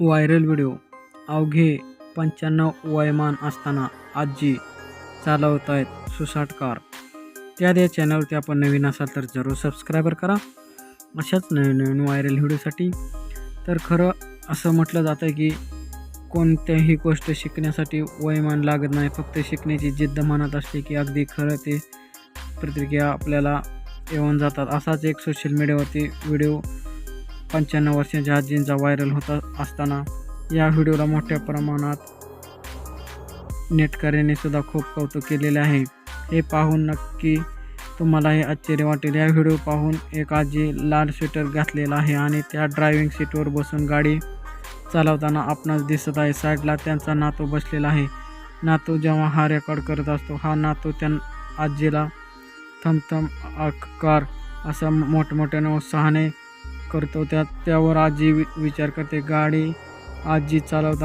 Viral video. अवघे पंच्याण्णव वयमान असताना आजी चालवत आहेत सुसाट कार त्या या चॅनलवरती आपण नवीन असाल तर जरूर सबस्क्रायबर करा. अशाच नवीन नवीन व्हायरल व्हिडिओसाठी. तर खरं असं म्हटलं जातं की कोणत्याही गोष्ट शिकण्यासाठी वयमान लागत नाही. फक्त शिकण्याची जिद्द मनात असते की अगदी खरं ते प्रतिक्रिया आपल्याला येऊन जातात. असाच एक सोशल मीडियावरती व्हिडिओ पंच्याण्णव वर्षाच्या आजींचा व्हायरल होत असताना या व्हिडिओला मोठ्या प्रमाणात नेटकऱ्यांनी सुद्धा खूप कौतुक केलेले आहे. हे पाहून नक्की तुम्हाला हे आश्चर्य वाटेल. या व्हिडिओ पाहून एक आजी लाल स्वेटर घातलेला आहे आणि त्या ड्रायव्हिंग सीटवर बसून गाडी चालवताना आपणास दिसत आहे. साईडला त्यांचा नातू बसलेला आहे. नातू जेव्हा हा रेकॉर्ड करत असतो हा नातू त्या आजीला थमथम आकार असा मोठमोठ्याने उत्साहाने करतो. त्यात त्यावर आजी वि विचार करते. गाडी आजी चालवता